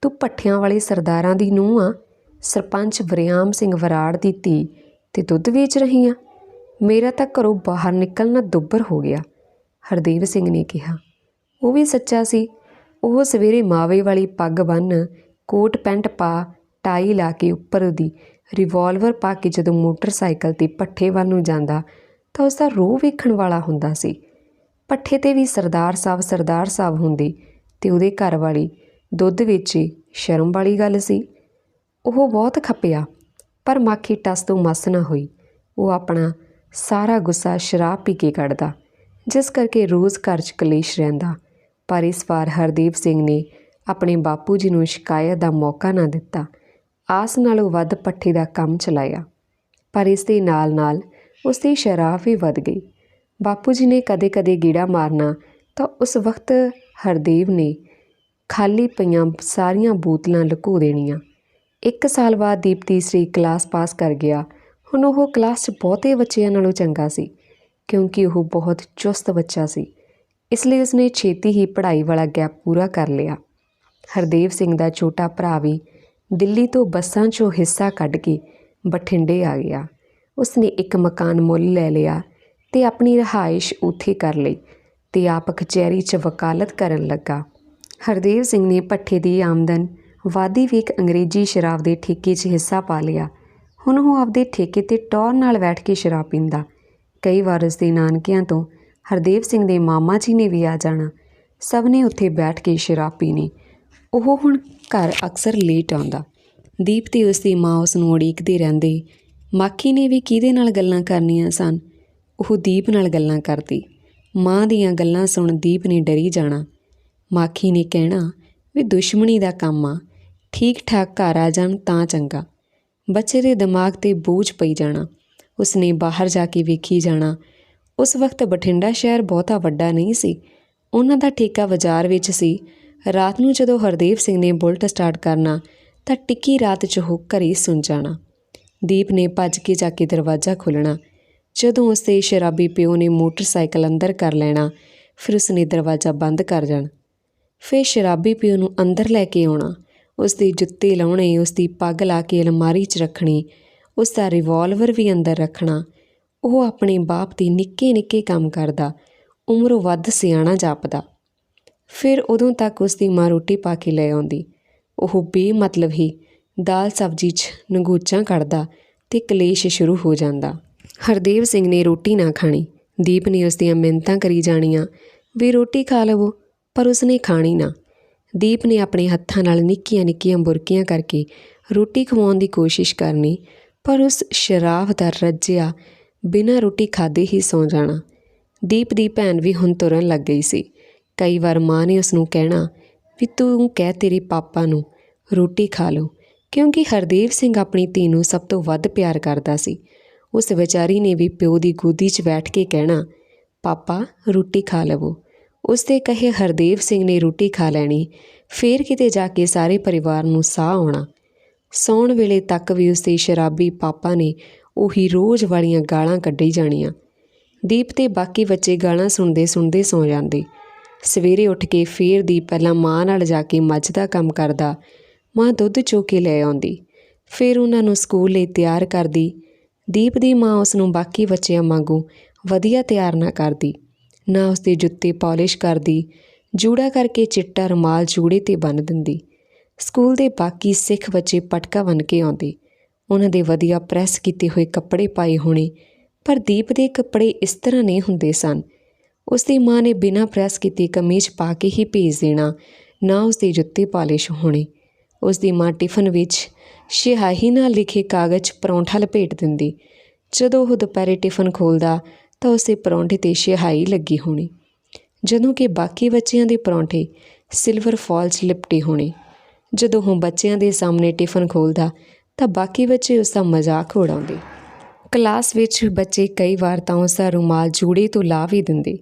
ਤੂੰ ਪੱਠਿਆਂ ਵਾਲੇ ਸਰਦਾਰਾਂ ਦੀ ਨੂੰਹ ਆ। ਸਰਪੰਚ ਵਰਿਆਮ ਸਿੰਘ ਵਰਾੜ ਦੀ ਧੀ ਤੇ ਦੁੱਧ ਵੇਚ ਰਹੀ ਆ। ਮੇਰਾ ਤਾਂ ਘਰੋਂ ਬਾਹਰ ਨਿਕਲਣਾ ਦੁੱਬਰ ਹੋ ਗਿਆ। ਹਰਦੇਵ ਸਿੰਘ ਨੇ ਕਿਹਾ। ਉਹ ਵੀ ਸੱਚਾ ਸੀ। ਉਹ ਸਵੇਰੇ ਮਾਵੇ ਵਾਲੀ ਪੱਗ ਬੰਨ, ਕੋਟ ਪੈਂਟ ਪਾ ਟਾਈ ਲਾ ਕੇ ਉੱਪਰ ਉਹਦੀ ਰਿਵਾਲਵਰ ਪਾ ਕੇ ਜਦੋਂ ਮੋਟਰਸਾਈਕਲ ਤੇ ਪੱਠੇ ਵੱਲ ਨੂੰ ਜਾਂਦਾ, ਤਾਂ ਉਸ ਦਾ ਰੋਹ ਵੇਖਣ ਵਾਲਾ ਹੁੰਦਾ ਸੀ। ਪੱਠੇ ਤੇ ਵੀ ਸਰਦਾਰ ਸਾਹਿਬ ਸਰਦਾਰ ਸਾਹਿਬ ਹੁੰਦੇ ਤੇ ਉਹਦੇ ਘਰ ਵਾਲੀ ਦੁੱਧ ਵੇਚੇ ਸ਼ਰਮ ਵਾਲੀ ਗੱਲ ਸੀ। ਉਹ ਬਹੁਤ ਖੱਪਿਆ, ਪਰ ਮਾਖੀ ਟਸ ਤੋਂ ਮਸ ਨਾ ਹੋਈ। ਉਹ ਆਪਣਾ ਸਾਰਾ ਗੁੱਸਾ ਸ਼ਰਾਬ ਪੀ ਕੇ ਕੱਢਦਾ, ਜਿਸ ਕਰਕੇ ਰੋਜ਼ ਘਰ 'ਚ ਕਲੇਸ਼ ਰਹਿੰਦਾ। ਪਰ ਇਸ ਵਾਰ ਹਰਦੀਪ ਸਿੰਘ ਨੇ ਆਪਣੇ ਬਾਪੂ ਜੀ ਨੂੰ ਸ਼ਿਕਾਇਤ ਦਾ ਮੌਕਾ ਨਾ ਦਿੱਤਾ। ਆਸ ਨਾਲੋਂ ਵੱਧ ਪੱਠੇ ਦਾ ਕੰਮ ਚਲਾਇਆ, ਪਰ ਇਸ ਦੇ ਨਾਲ-ਨਾਲ ਉਸ ਦੀ ਸ਼ਰਾਬ ਵੀ ਵੱਧ ਗਈ। ਬਾਪੂ ਜੀ ਨੇ ਕਦੇ-ਕਦੇ ਗੀੜਾ ਮਾਰਨਾ ਤਾਂ ਉਸ ਵਕਤ ਹਰਦੇਵ ਨੇ ਖਾਲੀ ਪਈਆਂ ਸਾਰੀਆਂ ਬੋਤਲਾਂ ਲੁਕੋ ਦੇਣੀਆਂ। ਇੱਕ ਸਾਲ ਬਾਅਦ ਦੀਪ ਤੀਸਰੀ ਕਲਾਸ ਪਾਸ ਕਰ ਗਿਆ। ਹੁਣ ਉਹ ਕਲਾਸ 'ਚ ਬਹੁਤੇ ਬੱਚਿਆਂ ਨਾਲੋਂ ਚੰਗਾ ਸੀ, ਕਿਉਂਕਿ ਉਹ ਬਹੁਤ ਚੁਸਤ ਬੱਚਾ ਸੀ। ਇਸ ਲਈ ਉਸਨੇ ਛੇਤੀ ਹੀ ਪੜ੍ਹਾਈ ਵਾਲਾ ਗੈਪ ਪੂਰਾ ਕਰ ਲਿਆ। ਹਰਦੇਵ ਸਿੰਘ ਦਾ ਛੋਟਾ ਭਰਾ ਵੀ ਦਿੱਲੀ ਤੋਂ ਬੱਸਾਂ 'ਚੋਂ ਹਿੱਸਾ ਕੱਢ ਕੇ ਬਠਿੰਡੇ ਆ ਗਿਆ। ਉਸਨੇ ਇੱਕ ਮਕਾਨ ਮੁੱਲ ਲੈ ਲਿਆ ਤੇ ਆਪਣੀ ਰਹਾਇਸ਼ ਉੱਥੇ ਕਰ ਲਈ ਤੇ ਆਪ ਕਚਹਿਰੀ 'ਚ ਵਕਾਲਤ ਕਰਨ ਲੱਗਾ। ਹਰਦੇਵ ਸਿੰਘ ਨੇ ਪੱਠੇ ਦੀ ਆਮਦਨ, ਵਾਦੀ ਵੇਖ ਅੰਗਰੇਜ਼ੀ ਸ਼ਰਾਬ ਦੇ ਠੇਕੇ 'ਚ ਹਿੱਸਾ ਪਾ ਲਿਆ। ਹੁਣ ਉਹ ਆਪਦੇ ਠੇਕੇ ਤੇ ਟੌਰ ਨਾਲ ਬੈਠ ਕੇ ਸ਼ਰਾਬ ਪੀਂਦਾ। ਕਈ ਵਾਰ ਉਸ ਦੇ ਨਾਨਕਿਆਂ ਤੋਂ ਹਰਦੇਵ ਸਿੰਘ ਦੇ ਮਾਮਾ ਜੀ ਨੇ ਵੀ ਆ ਜਾਣਾ। ਸਭ ਨੇ ਉੱਥੇ ਬੈਠ ਕੇ ਸ਼ਰਾਬ ਪੀਣੀ। ਉਹ ਹੁਣ ਘਰ ਅਕਸਰ ਲੇਟ ਆਉਂਦਾ। ਦੀਪ ਤੇ ਉਸ ਦੀ ਮਾਂ ਉਸ ਨੂੰ ਉਡੀਕਦੇ ਰਹਿੰਦੇ। ਮਾਖੀ ਨੇ ਵੀ ਕਿਹਦੇ ਨਾਲ ਗੱਲਾਂ ਕਰਨੀਆਂ ਸਨ? ਉਹ ਦੀਪ ਨਾਲ ਗੱਲਾਂ ਕਰਦੀ। ਮਾਂ ਦੀਆਂ ਗੱਲਾਂ ਸੁਣ ਦੀਪ ਨੇ ਡਰੀ ਜਾਣਾ। ਮਾਖੀ ਨੇ ਕਹਿਣਾ, ਵੀ ਦੁਸ਼ਮਣੀ ਦਾ ਕੰਮ ਆ। ਠੀਕ ਠਾਕ ਘਰ ਆ ਜਾਣ ਤਾਂ ਚੰਗਾ। ਬੱਚੇ ਦੇ ਦਿਮਾਗ ਤੇ ਬੋਝ ਪਈ ਜਾਣਾ। ਉਸਨੇ ਬਾਹਰ ਜਾ ਕੇ ਵੇਖੀ ਜਾਣਾ। ਉਸ ਵਕਤ ਬਠਿੰਡਾ ਸ਼ਹਿਰ ਬਹੁਤਾ ਵੱਡਾ ਨਹੀਂ ਸੀ। ਉਹਨਾਂ ਦਾ ਠੇਕਾ ਬਾਜ਼ਾਰ ਵਿੱਚ ਸੀ। ਰਾਤ ਨੂੰ ਜਦੋਂ ਹਰਦੇਵ ਸਿੰਘ ਨੇ ਬੁਲਟ ਸਟਾਰਟ ਕਰਨਾ, ਤਾਂ ਟਿੱਕੀ ਰਾਤ 'ਚ ਉਹ ਘਰੇ ਸੁਣ ਜਾਣਾ। ਦੀਪ ਨੇ ਭੱਜ ਕੇ ਜਾ ਕੇ ਦਰਵਾਜ਼ਾ ਖੋਲ੍ਹਣਾ। ਜਦੋਂ ਉਸਦੇ ਸ਼ਰਾਬੀ ਪਿਓ ਨੇ ਮੋਟਰਸਾਈਕਲ ਅੰਦਰ ਕਰ ਲੈਣਾ, ਫਿਰ ਉਸਨੇ ਦਰਵਾਜ਼ਾ ਬੰਦ ਕਰ ਜਾਣ। ਫਿਰ ਸ਼ਰਾਬੀ ਪਿਓ ਨੂੰ ਅੰਦਰ ਲੈ ਕੇ ਆਉਣਾ। ਉਸਦੇ ਜੁੱਤੇ ਲਾਉਣੇ, ਉਸਦੀ ਪੱਗ ਲਾ ਕੇ ਅਲਮਾਰੀ 'ਚ ਰੱਖਣੀ ਉਸ ਦਾ ਰਿਵਾਲਵਰ ਵੀ ਅੰਦਰ ਰੱਖਣਾ, ਉਹ ਆਪਣੇ ਬਾਪ ਦੀ ਨਿੱਕੇ ਨਿੱਕੇ ਕੰਮ ਕਰਦਾ, ਉਮਰੋਂ ਵੱਧ ਸਿਆਣਾ ਜਾਪਦਾ। ਫਿਰ ਉਦੋਂ ਤੱਕ ਉਸ ਦੀ ਮਾਂ ਰੋਟੀ ਪਾ ਕੇ ਲੈ ਆਉਂਦੀ। ਉਹ ਬੇਮਤਲਬ ਹੀ ਦਾਲ ਸਬਜ਼ੀ 'ਚ ਨਗੂਚਾਂ ਕੱਢਦਾ ਤੇ ਕਲੇਸ਼ ਸ਼ੁਰੂ ਹੋ ਜਾਂਦਾ। ਹਰਦੇਵ ਸਿੰਘ ਨੇ ਰੋਟੀ ਨਾ ਖਾਣੀ। ਦੀਪ ਨੇ ਉਸ ਦੀਆਂ ਮਿੰਨਤਾਂ ਕਰੀ ਜਾਣੀਆਂ। ਵੀ ਰੋਟੀ ਖਾ ਲਵੋ, ਪਰ ਉਸਨੇ ਖਾਣੀ ਨਾ। ਦੀਪ ਨੇ ਆਪਣੇ ਹੱਥਾਂ ਨਾਲ ਨਿੱਕੀਆਂ ਨਿੱਕੀਆਂ ਬੁਰਕੀਆਂ ਕਰਕੇ ਰੋਟੀ ਖਵਾਉਣ ਦੀ ਕੋਸ਼ਿਸ਼ ਕਰਨੀ, ਪਰ ਉਸ ਸ਼ਰਾਬ ਦਾ ਰੱਜਿਆ ਬਿਨਾਂ ਰੋਟੀ ਖਾਦੇ ਹੀ ਸੌ ਜਾਣਾ। ਦੀਪ ਦੀ ਭੈਣ ਵੀ ਹੁਣ ਤੁਰਨ ਲੱਗ ਗਈ ਸੀ। ਕਈ ਵਾਰ ਮਾਂ ਨੇ ਉਸ ਨੂੰ ਕਹਿਣਾ, ਵੀ ਤੂੰ ਕਹਿ ਤੇਰੇ ਪਾਪਾ ਨੂੰ, ਰੋਟੀ ਖਾ ਲਓ। ਕਿਉਂਕਿ ਹਰਦੇਵ ਸਿੰਘ ਆਪਣੀ ਧੀ ਨੂੰ ਸਭ ਤੋਂ ਵੱਧ ਪਿਆਰ ਕਰਦਾ ਸੀ। ਉਸ ਵਿਚਾਰੀ ਨੇ ਵੀ ਪਿਓ ਦੀ ਗੋਦੀ 'ਚ ਬੈਠ ਕੇ ਕਹਿਣਾ, ਪਾਪਾ, ਰੋਟੀ ਖਾ ਲਵੋ। ਉਸ ਦੇ ਕਹੇ ਹਰਦੇਵ ਸਿੰਘ ਨੇ ਰੋਟੀ ਖਾ ਲੈਣੀ, ਫੇਰ ਕਿਤੇ ਜਾ ਕੇ ਸਾਰੇ ਪਰਿਵਾਰ ਨੂੰ ਸਾਹ ਆਉਣਾ। ਸੌਣ ਵੇਲੇ ਤੱਕ ਵੀ ਉਸ ਦੇ ਸ਼ਰਾਬੀ ਪਾਪਾ ਨੇ ਉਹੀ ਰੋਜ਼ ਵਾਲੀਆਂ ਗਾਲਾਂ ਕੱਢੀ ਜਾਣੀਆਂ। ਦੀਪ ਤੇ ਬਾਕੀ ਬੱਚੇ ਗਾਲਾਂ ਸੁਣਦੇ ਸੁਣਦੇ ਸੌ ਜਾਂਦੇ। ਸਵੇਰੇ ਉੱਠ ਕੇ ਫੇਰ ਦੀਪ ਪਹਿਲਾਂ ਮਾਂ ਨਾਲ ਜਾ ਕੇ ਮੱਝ ਦਾ ਕੰਮ ਕਰਦਾ। ਮਾਂ ਦੁੱਧ ਚੋ ਕੇ ਲੈ ਆਉਂਦੀ। ਫਿਰ ਉਹਨਾਂ ਨੂੰ ਸਕੂਲ ਲਈ ਤਿਆਰ ਕਰਦੀ। ਦੀਪ ਦੀ ਮਾਂ ਉਸ ਨੂੰ ਬਾਕੀ ਬੱਚਿਆਂ ਵਾਂਗੂ ਵਧੀਆ ਤਿਆਰ ਨਾ ਕਰਦੀ। ਨਾ ਉਸ ਦੇ ਜੁੱਤੇ ਪਾਲਿਸ਼ ਕਰਦੀ। ਜੂੜਾ ਕਰਕੇ ਚਿੱਟਾ ਰੁਮਾਲ ਜੂੜੇ ਤੇ ਬੰਨ ਦਿੰਦੀ। ਸਕੂਲ ਦੇ ਬਾਕੀ ਸਿੱਖ ਬੱਚੇ ਪਟਕਾ ਬਣ ਕੇ ਆਉਂਦੇ। ਉਹਨਾਂ ਦੇ ਵਧੀਆ ਪ੍ਰੈਸ ਕੀਤੇ ਹੋਏ ਕੱਪੜੇ ਪਾਏ ਹੋਣੇ। ਪਰ ਦੀਪ ਦੇ ਕੱਪੜੇ ਇਸ ਤਰ੍ਹਾਂ ਨਹੀਂ ਹੁੰਦੇ ਸਨ। ਉਸ ਦੀ ਮਾਂ ਨੇ ਬਿਨਾਂ ਪ੍ਰੈਸ ਕੀਤੀ ਕਮੀਜ਼ ਪਾ ਕੇ ਹੀ ਭੇਜ ਦੇਣਾ। ਨਾ ਉਸ ਦੇ ਜੁੱਤੇ ਪਾਲਿਸ਼ ਹੋਣੀ। ਉਸ ਦੀ ਮਾਂ ਟਿਫਨ ਵਿੱਚ ਸਿਆਹੀ ਨਾਲ ਲਿਖੇ ਕਾਗਜ਼ 'ਚ ਪਰੌਂਠਾ ਲਪੇਟ ਦਿੰਦੀ। ਜਦੋਂ ਉਹ ਦੁਪਹਿਰੇ ਟਿਫਨ ਖੋਲਦਾ ਤਾਂ ਉਸੇ ਪਰੌਂਠੇ ਤੇ ਸਿਆਹੀ ਲੱਗੀ ਹੋਣੀ। ਜਦੋਂ ਕਿ ਬਾਕੀ ਬੱਚਿਆਂ ਦੇ ਪਰੌਂਠੇ ਸਿਲਵਰ ਫਾਲ 'ਚ ਲਿਪਟੇ ਹੋਣੇ। ਜਦੋਂ ਉਹ ਬੱਚਿਆਂ ਦੇ ਸਾਹਮਣੇ ਟਿਫਨ ਖੋਲਦਾ ਤਾਂ ਬਾਕੀ ਬੱਚੇ ਉਸ ਦਾ ਮਜ਼ਾਕ ਉਡਾਉਂਦੇ। ਕਲਾਸ ਵਿੱਚ ਬੱਚੇ ਕਈ ਵਾਰ ਤਾਂ ਉਸ ਦਾ ਰੁਮਾਲ ਜੂੜੇ ਤੋਂ ਲਾ ਵੀ ਦਿੰਦੇ।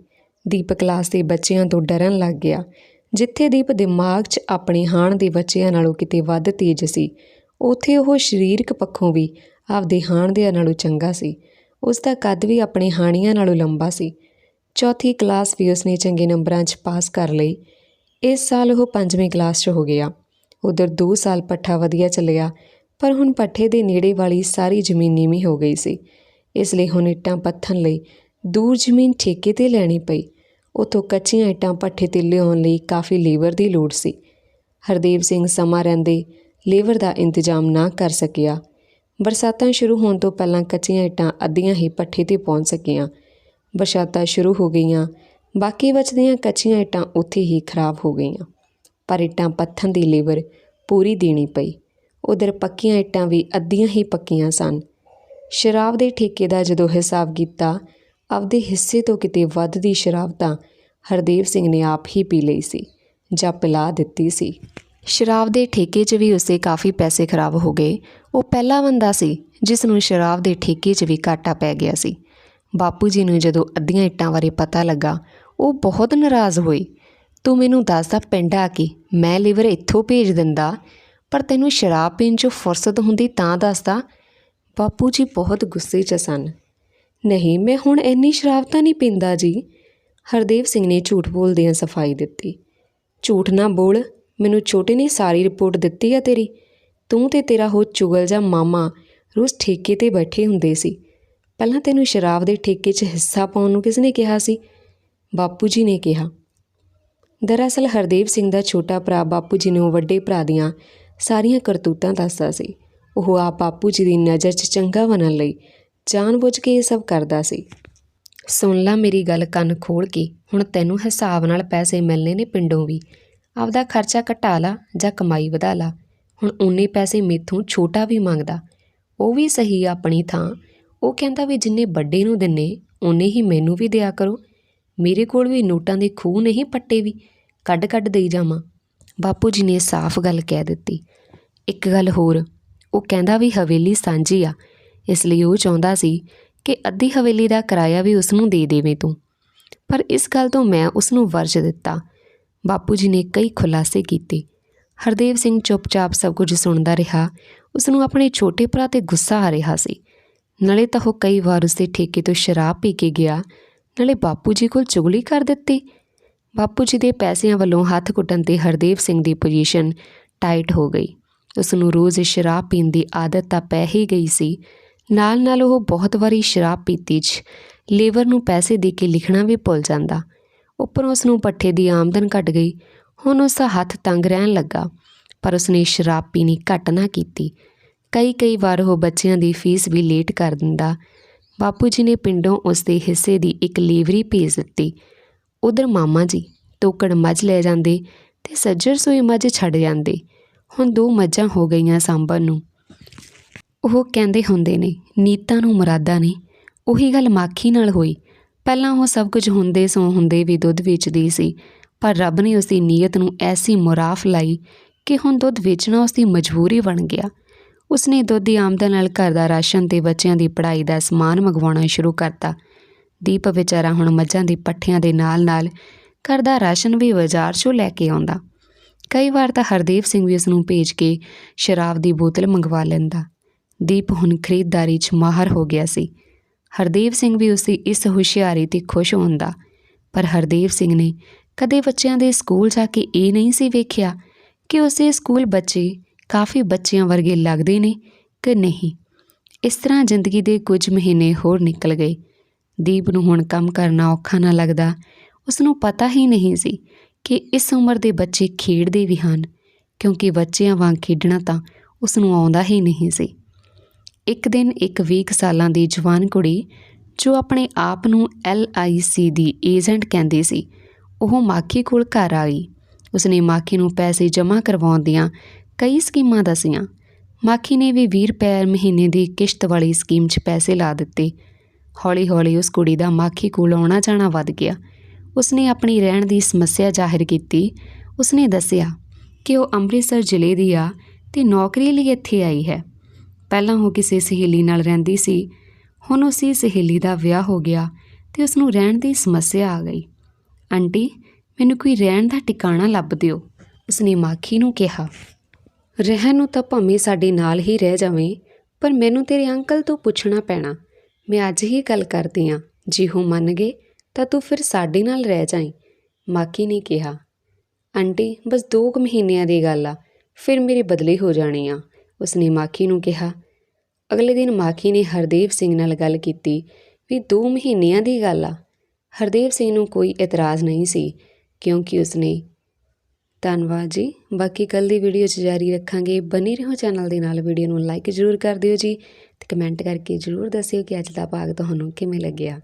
ਦੀਪ ਕਲਾਸ ਦੇ ਬੱਚਿਆਂ ਤੋਂ ਡਰਨ ਲੱਗ ਗਿਆ। ਜਿੱਥੇ ਦੀਪ ਦਿਮਾਗ 'ਚ ਆਪਣੇ ਹਾਣ ਦੇ ਬੱਚਿਆਂ ਨਾਲੋਂ ਕਿਤੇ ਵੱਧ ਤੇਜ਼ ਸੀ, ਉੱਥੇ ਉਹ ਸਰੀਰਕ ਪੱਖੋਂ ਵੀ ਆਪਦੇ ਹਾਣ ਦੇ ਨਾਲੋਂ ਚੰਗਾ ਸੀ। ਉਸ ਦਾ ਕੱਦ ਵੀ ਆਪਣੇ ਹਾਣੀਆਂ ਨਾਲੋਂ ਲੰਬਾ ਸੀ। ਚੌਥੀ ਕਲਾਸ ਵੀ ਉਸਨੇ ਚੰਗੇ ਨੰਬਰਾਂ 'ਚ ਪਾਸ ਕਰ ਲਈ। ਇਸ ਸਾਲ ਉਹ ਪੰਜਵੀਂ ਕਲਾਸ 'ਚ ਹੋ ਗਿਆ। ਉਧਰ 2 ਸਾਲ ਪੱਠਾ ਵਧੀਆ ਚੱਲਿਆ, ਪਰ ਹੁਣ ਪੱਠੇ ਦੇ ਨੇੜੇ ਵਾਲੀ ਸਾਰੀ ਜ਼ਮੀਨ ਨੀਵੀਂ ਹੋ ਗਈ ਸੀ। ਇਸ ਲਈ ਹੁਣ ਇੱਟਾਂ ਪੱਥਣ ਲਈ ਦੂਰ ਜ਼ਮੀਨ ਠੇਕੇ ਤੇ ਲੈਣੀ ਪਈ। ਉਥੋਂ ਕੱਚੀਆਂ ਇੱਟਾਂ ਪੱਠੇ ਤੇ ਲਿਆਉਣ ਲਈ ਕਾਫੀ ਲੇਬਰ ਦੀ ਲੋੜ ਸੀ। ਹਰਦੇਵ ਸਿੰਘ ਸਮਾਂ ਰਹਿੰਦੇ ਲੇਬਰ ਦਾ ਇੰਤਜ਼ਾਮ ਨਾ ਕਰ ਸਕਿਆ। ਬਰਸਾਤਾਂ ਸ਼ੁਰੂ ਹੋਣ ਤੋਂ ਪਹਿਲਾਂ ਕੱਚੀਆਂ ਇੱਟਾਂ ਅੱਧੀਆਂ ਹੀ ਪੱਠੇ ਤੇ ਪਹੁੰਚ ਸਕੀਆਂ। ਬਰਸਾਤਾਂ ਸ਼ੁਰੂ ਹੋ ਗਈਆਂ, ਬਾਕੀ ਬਚਦੀਆਂ ਕੱਚੀਆਂ ਇੱਟਾਂ ਉੱਥੇ ਹੀ ਖਰਾਬ ਹੋ ਗਈਆਂ। ਪਰ ਇੱਟਾਂ ਪੱਥਣ ਦੀ ਲੇਬਰ ਪੂਰੀ ਦੇਣੀ ਪਈ। ਉਧਰ ਪੱਕੀਆਂ ਇੱਟਾਂ ਵੀ ਅੱਧੀਆਂ ਹੀ ਪੱਕੀਆਂ ਸਨ। ਸ਼ਰਾਬ ਦੇ ਠੇਕੇ ਦਾ ਜਦੋਂ ਹਿਸਾਬ ਕੀਤਾ ਆਪਦੇ ਹਿੱਸੇ ਤੋਂ ਕਿਤੇ ਵੱਧ ਦੀ ਸ਼ਰਾਬ ਤਾਂ ਹਰਦੇਵ ਸਿੰਘ ਨੇ ਆਪ ਹੀ ਪੀ ਲਈ ਸੀ, ਜਾਂ ਪਿਲਾ ਦਿੱਤੀ ਸੀ। ਸ਼ਰਾਬ ਦੇ ਠੇਕੇ 'ਚ ਵੀ ਉਸੇ ਕਾਫੀ ਪੈਸੇ ਖਰਾਬ ਹੋ ਗਏ। ਉਹ ਪਹਿਲਾ ਬੰਦਾ ਸੀ ਜਿਸ ਨੂੰ ਸ਼ਰਾਬ ਦੇ ਠੇਕੇ 'ਚ ਵੀ ਘਾਟਾ ਪੈ ਗਿਆ ਸੀ। ਬਾਪੂ ਜੀ ਨੂੰ ਜਦੋਂ ਅੱਧੀਆਂ ਇੱਟਾਂ ਬਾਰੇ ਪਤਾ ਲੱਗਾ, ਉਹ ਬਹੁਤ ਨਾਰਾਜ਼ ਹੋਏ। ਤੂੰ ਮੈਨੂੰ ਦੱਸਦਾ ਪਿੰਡ ਆ ਕੇ? ਮੈਂ ਲਿਵਰ ਇੱਥੋਂ ਭੇਜ ਦਿੰਦਾ। ਪਰ ਤੈਨੂੰ ਸ਼ਰਾਬ ਪੀਣ 'ਚੋਂ ਫੁਰਸਤ ਹੁੰਦੀ ਤਾਂ ਦੱਸਦਾ। ਬਾਪੂ ਜੀ ਬਹੁਤ ਗੁੱਸੇ 'ਚ ਸਨ। ਨਹੀਂ, ਮੈਂ ਹੁਣ ਇੰਨੀ ਸ਼ਰਾਬ ਤਾਂ ਨਹੀਂ ਪੀਂਦਾ ਜੀ। ਹਰਦੇਵ ਸਿੰਘ ਨੇ ਝੂਠ ਬੋਲਦਿਆਂ ਸਫ਼ਾਈ ਦਿੱਤੀ। ਝੂਠ ਨਾ ਬੋਲ, ਮੈਨੂੰ ਛੋਟੇ ਨੇ ਸਾਰੀ ਰਿਪੋਰਟ ਦਿੱਤੀ ਆ ਤੇਰੀ। ਤੂੰ ਤੇ ਤੇਰਾ ਹੋ ਚੁਗਲ ਜਾਂ ਮਾਮਾ ਰੋਜ਼ ਠੇਕੇ ਤੇ ਬੈਠੇ ਹੁੰਦੇ ਸੀ। ਪਹਿਲਾਂ ਤੈਨੂੰ ਸ਼ਰਾਬ ਦੇ ਠੇਕੇ 'ਚ ਹਿੱਸਾ ਪਾਉਣ ਨੂੰ ਕਿਸ ਨੇ ਕਿਹਾ ਸੀ? ਬਾਪੂ ਜੀ ਨੇ ਕਿਹਾ। ਦਰਅਸਲ ਹਰਦੇਵ ਸਿੰਘ ਦਾ ਛੋਟਾ ਭਰਾ ਬਾਪੂ ਜੀ ਨੂੰ ਵੱਡੇ ਭਰਾ ਦੀਆਂ ਸਾਰੀਆਂ ਕਰਤੂਤਾਂ ਦੱਸਦਾ ਸੀ। ਉਹ ਆਪ ਬਾਪੂ ਜੀ ਦੀ ਨਜ਼ਰ 'ਚ ਚੰਗਾ ਬਣਨ ਲਈ ਜਾਣਬੁੱਝ ਕੇ ਇਹ ਸਭ ਕਰਦਾ ਸੀ। ਸੁਣ ਲੈ ਮੇਰੀ ਗੱਲ ਕੰਨ ਖੋਲ ਕੇ, ਹੁਣ ਤੈਨੂੰ ਹਿਸਾਬ ਨਾਲ ਪੈਸੇ ਮਿਲਨੇ ਨੇ ਪਿੰਡੋਂ ਵੀ। ਆਪਦਾ ਖਰਚਾ ਘਟਾ ਲਾ ਜਾਂ ਕਮਾਈ ਵਧਾ ਲਾ। ਹੁਣ ਉਨੇ ਪੈਸੇ ਮੇਥੋਂ ਛੋਟਾ ਵੀ ਮੰਗਦਾ। ਉਹ ਵੀ ਸਹੀ ਆ ਆਪਣੀ ਥਾਂ। ਉਹ ਕਹਿੰਦਾ ਵੀ ਜਿੰਨੇ ਵੱਡੇ ਨੂੰ ਦਿੰਨੇ ਉਨੇ ਹੀ ਮੈਨੂੰ ਵੀ ਦਿਆ ਕਰੋ। ਮੇਰੇ ਕੋਲ ਵੀ ਨੋਟਾਂ ਦੇ ਖੂਹ ਨਹੀਂ ਪੱਟੇ ਵੀ। ਕੱਢ ਕੱਢ ਦੇਈ ਜਾਵਾਂ। ਬਾਪੂ ਜੀ ਨੇ ਸਾਫ਼ ਗੱਲ ਕਹਿ ਦਿੱਤੀ। ਇੱਕ ਗੱਲ ਹੋਰ, ਉਹ ਕਹਿੰਦਾ ਵੀ ਹਵੇਲੀ ਸਾਂਝੀ ਆ। ਇਸ ਲਈ ਉਹ ਚਾਹੁੰਦਾ ਸੀ ਕਿ ਅੱਧੀ ਹਵੇਲੀ ਦਾ ਕਿਰਾਇਆ ਵੀ ਉਸ ਨੂੰ ਦੇ ਦੇਵੇਂ ਤੂੰ। ਪਰ ਇਸ ਗੱਲ ਤੋਂ ਮੈਂ ਉਸ ਨੂੰ ਵਰਜ ਦਿੱਤਾ। ਬਾਪੂ ਜੀ ਨੇ ਕਈ ਖੁਲਾਸੇ ਕੀਤੇ। ਹਰਦੇਵ ਸਿੰਘ ਚੁੱਪਚਾਪ ਸਭ ਕੁਝ ਸੁਣਦਾ ਰਿਹਾ। ਉਸ ਨੂੰ ਆਪਣੇ ਛੋਟੇ ਭਰਾ ਤੇ ਗੁੱਸਾ ਆ ਰਿਹਾ ਸੀ। ਨਾਲੇ ਤਾਂ ਉਹ ਕਈ ਵਾਰ ਉਸਦੇ ਠੇਕੇ ਤੋਂ ਸ਼ਰਾਬ ਪੀ ਕੇ ਗਿਆ। ਨਾਲੇ ਬਾਪੂ ਜੀ ਕੋਲ ਚੁਗਲੀ ਕਰ ਦਿੱਤੀ। ਬਾਪੂ ਜੀ ਦੇ ਪੈਸਿਆਂ ਵੱਲੋਂ ਹੱਥ ਕੁੱਟਣ ਤੇ ਹਰਦੇਵ ਸਿੰਘ ਦੀ ਪੋਜੀਸ਼ਨ ਟਾਈਟ ਹੋ ਗਈ। ਉਸ ਨੂੰ ਰੋਜ਼ ਸ਼ਰਾਬ ਪੀਣ ਦੀ ਆਦਤ ਤਾਂ ਪੈ ਹੀ ਗਈ ਸੀ। ਨਾਲ ਨਾਲ ਉਹ ਬਹੁਤ ਵਾਰੀ ਸ਼ਰਾਬ ਪੀਤੀ 'ਚ। ਲੇਬਰ ਨੂੰ ਪੈਸੇ ਦੇ ਕੇ ਲਿਖਣਾ ਵੀ ਭੁੱਲ ਜਾਂਦਾ। ਉੱਪਰੋਂ ਉਸ ਨੂੰ ਪੱਠੇ ਦੀ ਆਮਦਨ ਘਟ ਗਈ। ਹੁਣ ਉਸ ਦਾ ਹੱਥ ਤੰਗ ਰਹਿਣ ਲੱਗਾ, ਪਰ ਉਸਨੇ ਸ਼ਰਾਬ ਪੀਣੀ ਘੱਟ ਨਾ ਕੀਤੀ। ਕਈ ਕਈ ਵਾਰ ਉਹ ਬੱਚਿਆਂ ਦੀ ਫੀਸ ਵੀ ਲੇਟ ਕਰ ਦਿੰਦਾ। ਬਾਪੂ ਜੀ ਨੇ ਪਿੰਡੋਂ ਉਸ ਦੇ ਹਿੱਸੇ ਦੀ ਇੱਕ ਲੀਵਰੀ ਭੇਜ ਦਿੱਤੀ। ਉਧਰ ਮਾਮਾ ਜੀ ਟੋਕੜ ਮੱਝ ਲੈ ਜਾਂਦੇ ਤੇ ਸੱਜਰ ਸੋਈ ਮੱਝ ਛੱਡ ਜਾਂਦੇ। ਹੁਣ ਦੋ ਮੱਝਾਂ ਹੋ ਗਈਆਂ ਸਾਂਭਣ ਨੂੰ। ਉਹ ਕਹਿੰਦੇ ਹੁੰਦੇ ਨੇ, ਨੀਤਾਂ ਨੂੰ ਮੁਰਾਦਾਂ ਨੇ। ਉਹੀ ਗੱਲ ਮਾਖੀ ਨਾਲ ਹੋਈ। ਪਹਿਲਾਂ ਉਹ ਸਭ ਕੁਝ ਹੁੰਦੇ ਸੋ ਹੁੰਦੇ ਵੀ ਦੁੱਧ ਵੇਚਦੀ ਸੀ, ਪਰ ਰੱਬ ਨੇ ਉਸ ਦੀ ਨੀਅਤ ਨੂੰ ਐਸੀ ਮੁਰਾਫ ਲਾਈ ਕਿ ਹੁਣ ਦੁੱਧ ਵੇਚਣਾ ਉਸ ਦੀ ਮਜਬੂਰੀ ਬਣ ਗਿਆ। ਉਸਨੇ ਦੁੱਧ ਦੀ ਆਮਦਨ ਨਾਲ ਘਰ ਦਾ ਰਾਸ਼ਨ ਤੇ ਬੱਚਿਆਂ ਦੀ ਪੜ੍ਹਾਈ ਦਾ ਸਮਾਨ ਮੰਗਵਾਉਣਾ ਸ਼ੁਰੂ ਕਰਤਾ। ਦੀਪ ਵਿਚਾਰਾ ਹੁਣ ਮੱਝਾਂ ਦੀ ਪੱਠਿਆਂ ਦੇ ਨਾਲ-ਨਾਲ ਘਰ ਦਾ ਰਾਸ਼ਨ ਵੀ ਬਾਜ਼ਾਰ 'ਚੋਂ ਲੈ ਕੇ ਆਉਂਦਾ। ਕਈ ਵਾਰ ਤਾਂ ਹਰਦੇਵ ਸਿੰਘ ਵੀ ਉਸ ਨੂੰ ਭੇਜ ਕੇ ਸ਼ਰਾਬ ਦੀ ਬੋਤਲ ਮੰਗਵਾ ਲੈਂਦਾ। ਦੀਪ ਹੁਣ ਖਰੀਦਦਾਰੀ 'ਚ ਮਾਹਰ ਹੋ ਗਿਆ ਸੀ। ਹਰਦੇਵ ਸਿੰਘ ਵੀ ਉਸਦੀ ਇਸ ਹੁਸ਼ਿਆਰੀ ਤੇ ਖੁਸ਼ ਹੁੰਦਾ। ਪਰ ਹਰਦੇਵ ਸਿੰਘ ਨੇ ਕਦੇ ਬੱਚਿਆਂ ਦੇ ਸਕੂਲ ਜਾ ਕੇ ਇਹ ਨਹੀਂ ਸੀ ਵੇਖਿਆ ਕਿ ਉਸੇ ਸਕੂਲ ਬੱਚੇ ਕਾਫੀ ਬੱਚਿਆਂ ਵਰਗੇ ਲੱਗਦੇ ਨੇ ਕਿ ਨਹੀਂ। ਇਸ ਤਰ੍ਹਾਂ ਜ਼ਿੰਦਗੀ ਦੇ ਕੁਝ ਮਹੀਨੇ ਹੋਰ ਨਿਕਲ ਗਏ। ਦੀਪ ਨੂੰ ਹੁਣ ਕੰਮ ਕਰਨਾ ਔਖਾ ਨਾ ਲੱਗਦਾ। ਉਸ ਨੂੰ ਪਤਾ ਹੀ ਨਹੀਂ ਸੀ ਕਿ ਇਸ ਉਮਰ ਦੇ ਬੱਚੇ ਖੇਡਦੇ ਵੀ ਹਨ। ਕਿਉਂਕਿ ਬੱਚਿਆਂ ਵਾਂਗ ਖੇਡਣਾ ਤਾਂ ਉਸ ਨੂੰ ਆਉਂਦਾ ਹੀ ਨਹੀਂ ਸੀ। ਇੱਕ ਦਿਨ ਇੱਕ 20 ਕੁ ਸਾਲਾਂ ਦੀ ਜਵਾਨ ਕੁੜੀ, ਜੋ ਆਪਣੇ ਆਪ ਨੂੰ LIC ਦੀ ਏਜੰਟ ਕਹਿੰਦੀ ਸੀ, ਉਹ ਮਾਖੀ ਕੋਲ ਘਰ ਆਈ। ਉਸਨੇ ਮਾਖੀ ਨੂੰ ਪੈਸੇ ਜਮ੍ਹਾਂ ਕਰਵਾਉਣ ਦੀਆਂ ਕਈ ਸਕੀਮਾਂ ਦੱਸੀਆਂ। ਮਾਖੀ ਨੇ ਵੀ 20 ਰੁਪਏ ਮਹੀਨੇ ਦੀ ਕਿਸ਼ਤ ਵਾਲੀ ਸਕੀਮ 'ਚ ਪੈਸੇ ਲਾ ਦਿੱਤੇ। ਹੌਲੀ-ਹੌਲੀ ਉਸ ਕੁੜੀ ਦਾ ਮਾਖੀ ਕੋਲ ਆਉਣਾ ਜਾਣਾ ਵੱਧ ਗਿਆ। ਉਸਨੇ ਆਪਣੀ ਰਹਿਣ ਦੀ ਸਮੱਸਿਆ ਜ਼ਾਹਿਰ ਕੀਤੀ। ਉਸਨੇ ਦੱਸਿਆ ਕਿ ਉਹ ਅੰਮ੍ਰਿਤਸਰ ਜ਼ਿਲ੍ਹੇ ਦੀ ਆ ਤੇ ਨੌਕਰੀ ਲਈ ਇੱਥੇ ਆਈ ਹੈ। ਪਹਿਲਾਂ ਉਹ ਕਿਸੇ ਸਹੇਲੀ ਨਾਲ ਰਹਿੰਦੀ ਸੀ, ਹੁਣ ਉਸੇ ਸਹੇਲੀ ਦਾ ਵਿਆਹ ਹੋ ਗਿਆ ਤੇ ਉਸ ਨੂੰ ਰਹਿਣ ਦੀ ਸਮੱਸਿਆ ਆ ਗਈ। ਆਂਟੀ, ਮੈਨੂੰ ਕੋਈ ਰਹਿਣ ਦਾ ਟਿਕਾਣਾ ਲੱਭ ਦਿਓ, ਉਸਨੇ ਮਾਖੀ ਨੂੰ ਕਿਹਾ। ਰਹਿਣ ਨੂੰ ਤਾਂ ਭਾਵੇਂ ਸਾਡੇ ਨਾਲ ਹੀ ਰਹਿ ਜਾਵੇਂ, ਪਰ ਮੈਨੂੰ ਤੇਰੇ ਅੰਕਲ ਤੋਂ ਪੁੱਛਣਾ ਪੈਣਾ। ਮੈਂ ਅੱਜ ਹੀ ਗੱਲ ਕਰਦੀ ਆ, ਜੇ ਉਹ ਮੰਨ ਗਏ, ਤਾਂ ਤੂੰ ਫਿਰ ਸਾਡੇ ਨਾਲ ਰਹਿ ਜਾਈਂ ਮਾਕੀ ਨੇ ਕਿਹਾ। ਆਂਟੀ, ਬਸ 2 ਕੁ ਮਹੀਨਿਆਂ ਦੀ ਗੱਲ ਆ, ਫਿਰ ਮੇਰੇ ਬਦਲੇ ਹੋ ਜਾਣੇ ਆ। ਉਸਨੇ ਮਾਖੀ ਨੂੰ ਕਿਹਾ, ਅਗਲੇ ਦਿਨ ਮਾਖੀ ਨੇ ਹਰਦੇਵ ਸਿੰਘ ਨਾਲ ਗੱਲ ਕੀਤੀ ਵੀ 2 ਮਹੀਨਿਆਂ ਦੀ ਗੱਲ ਆ। ਹਰਦੇਵ ਸਿੰਘ ਨੂੰ ਕੋਈ ਇਤਰਾਜ਼ ਨਹੀਂ ਸੀ ਕਿਉਂਕਿ ਉਸਨੇ ਧੰਨਵਾਦ ਜੀ, ਬਾਕੀ ਕੱਲ ਦੀ ਵੀਡੀਓ 'ਚ ਜਾਰੀ ਰੱਖਾਂਗੇ। ਬਨੇ ਰਹੋ ਚੈਨਲ ਦੇ ਨਾਲ, ਵੀਡੀਓ ਨੂੰ ਲਾਈਕ ਜ਼ਰੂਰ ਕਰ ਦਿਓ ਜੀ ਤੇ ਕਮੈਂਟ ਕਰਕੇ ਜ਼ਰੂਰ ਦੱਸਿਓ ਕਿ ਅੱਜ ਦਾ ਭਾਗ ਤੁਹਾਨੂੰ ਕਿਵੇਂ ਲੱਗਿਆ।